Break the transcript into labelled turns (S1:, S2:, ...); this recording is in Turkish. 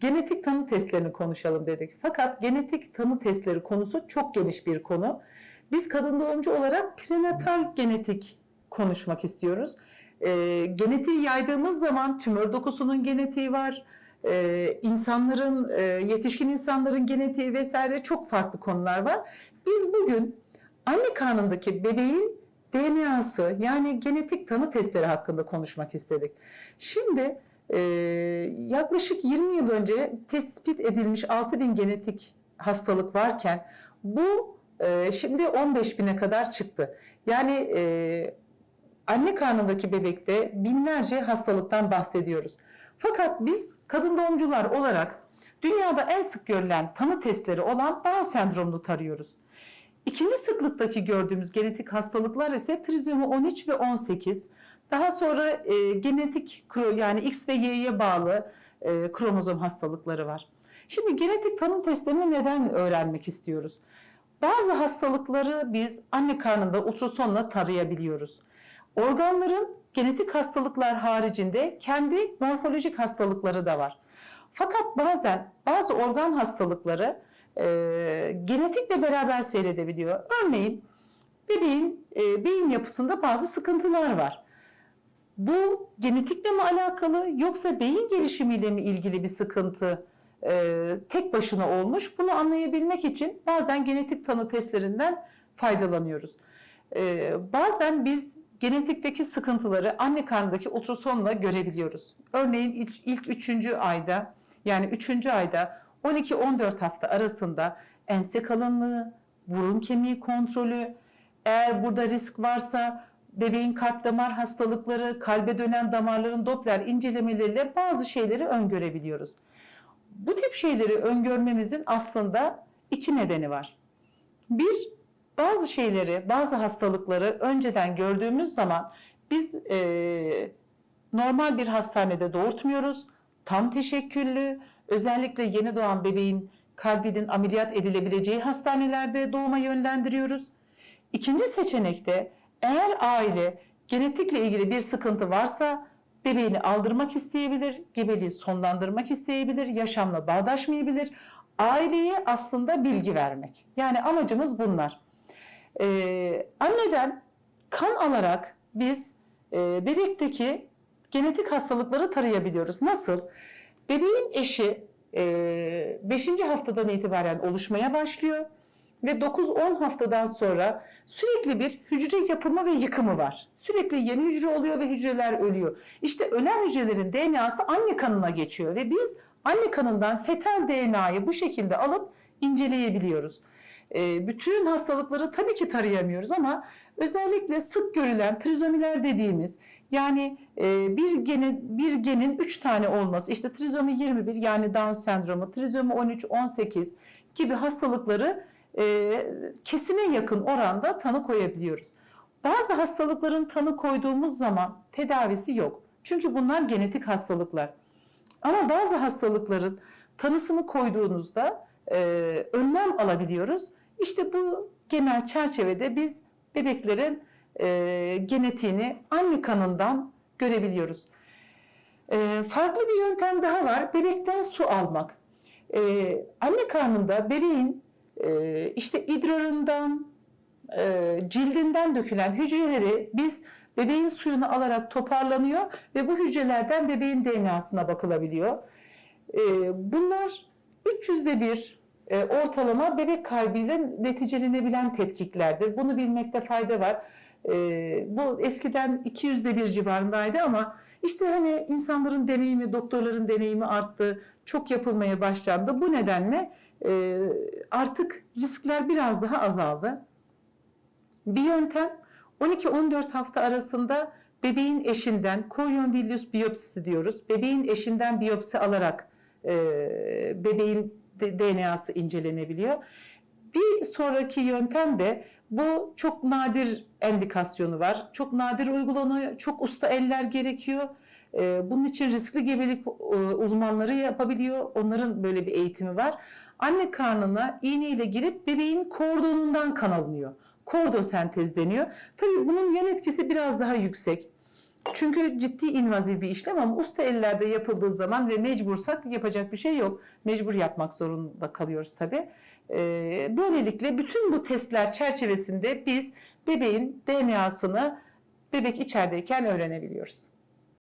S1: tanı testlerini konuşalım dedik. Fakat genetik tanı testleri konusu çok geniş bir konu. Biz kadın doğumcu olarak prenatal genetik konuşmak istiyoruz. Ee, genetiği yaydığımız zaman tümör dokusunun genetiği var. Ee, insanların, e, yetişkin insanların genetiği vesaire çok farklı konular var. Biz bugün anne karnındaki bebeğin DNA'sı yani genetik tanı testleri hakkında konuşmak istedik. Şimdi e, yaklaşık 20 yıl önce tespit edilmiş 6000 genetik hastalık varken bu e, şimdi 15 bine kadar çıktı. Yani e, anne karnındaki bebekte binlerce hastalıktan bahsediyoruz. Fakat biz kadın doğumcular olarak dünyada en sık görülen tanı testleri olan Down sendromunu tarıyoruz. İkinci sıklıktaki gördüğümüz genetik hastalıklar ise trizomi 13 ve 18. Daha sonra e, genetik yani X ve Y'ye bağlı e, kromozom hastalıkları var. Şimdi genetik tanım testlerini neden öğrenmek istiyoruz? Bazı hastalıkları biz anne karnında ultrasonla tarayabiliyoruz. Organların genetik hastalıklar haricinde kendi morfolojik hastalıkları da var. Fakat bazen bazı organ hastalıkları e, genetikle beraber seyredebiliyor. Örneğin bebeğin e, beyin yapısında bazı sıkıntılar var. Bu genetikle mi alakalı yoksa beyin gelişimiyle mi ilgili bir sıkıntı e, tek başına olmuş? Bunu anlayabilmek için bazen genetik tanı testlerinden faydalanıyoruz. E, bazen biz genetikteki sıkıntıları anne karnındaki ultrasonla görebiliyoruz. Örneğin ilk, ilk üçüncü ayda yani üçüncü ayda 12-14 hafta arasında ense kalınlığı, burun kemiği kontrolü, eğer burada risk varsa bebeğin kalp damar hastalıkları, kalbe dönen damarların Doppler incelemeleriyle bazı şeyleri öngörebiliyoruz. Bu tip şeyleri öngörmemizin aslında iki nedeni var. Bir, bazı şeyleri, bazı hastalıkları önceden gördüğümüz zaman biz e, normal bir hastanede doğurtmuyoruz. Tam teşekküllü, özellikle yeni doğan bebeğin kalbinin ameliyat edilebileceği hastanelerde doğuma yönlendiriyoruz. İkinci seçenekte eğer aile genetikle ilgili bir sıkıntı varsa bebeğini aldırmak isteyebilir, gebeliği sonlandırmak isteyebilir, yaşamla bağdaşmayabilir. Aileye aslında bilgi vermek. Yani amacımız bunlar. Ee, anneden kan alarak biz e, bebekteki genetik hastalıkları tarayabiliyoruz. Nasıl? Bebeğin eşi 5. haftadan itibaren oluşmaya başlıyor ve 9-10 haftadan sonra sürekli bir hücre yapımı ve yıkımı var. Sürekli yeni hücre oluyor ve hücreler ölüyor. İşte ölen hücrelerin DNA'sı anne kanına geçiyor ve biz anne kanından fetal DNA'yı bu şekilde alıp inceleyebiliyoruz. E, bütün hastalıkları tabii ki tarayamıyoruz ama özellikle sık görülen trizomiler dediğimiz yani e, bir genin bir genin 3 tane olması işte trizomi 21 yani Down sendromu, trizomi 13, 18 gibi hastalıkları e, kesine yakın oranda tanı koyabiliyoruz. Bazı hastalıkların tanı koyduğumuz zaman tedavisi yok. Çünkü bunlar genetik hastalıklar. Ama bazı hastalıkların tanısını koyduğunuzda e, önlem alabiliyoruz. İşte bu genel çerçevede biz bebeklerin e, genetiğini anne kanından görebiliyoruz. E, farklı bir yöntem daha var. Bebekten su almak. E, anne karnında bebeğin e, işte idrarından, e, cildinden dökülen hücreleri biz bebeğin suyunu alarak toparlanıyor ve bu hücrelerden bebeğin DNA'sına bakılabiliyor. E, bunlar 300'de bir e, ortalama bebek kaybıyla neticelenebilen tetkiklerdir. Bunu bilmekte fayda var. E, bu eskiden 200'de bir civarındaydı ama işte hani insanların deneyimi, doktorların deneyimi arttı, çok yapılmaya başlandı. Bu nedenle e, artık riskler biraz daha azaldı. Bir yöntem 12-14 hafta arasında bebeğin eşinden Coyon-Willius biyopsisi diyoruz. Bebeğin eşinden biyopsi alarak e, bebeğin DNA'sı incelenebiliyor. Bir sonraki yöntem de bu çok nadir endikasyonu var. Çok nadir uygulanıyor. Çok usta eller gerekiyor. Ee, bunun için riskli gebelik e, uzmanları yapabiliyor. Onların böyle bir eğitimi var. Anne karnına iğneyle girip bebeğin kordonundan kan alınıyor. Kordosentez deniyor. Tabii bunun yan etkisi biraz daha yüksek. Çünkü ciddi invazif bir işlem ama usta ellerde yapıldığı zaman ve mecbursak yapacak bir şey yok. Mecbur yapmak zorunda kalıyoruz tabii. Ee, böylelikle bütün bu testler çerçevesinde biz bebeğin DNA'sını bebek içerideyken öğrenebiliyoruz.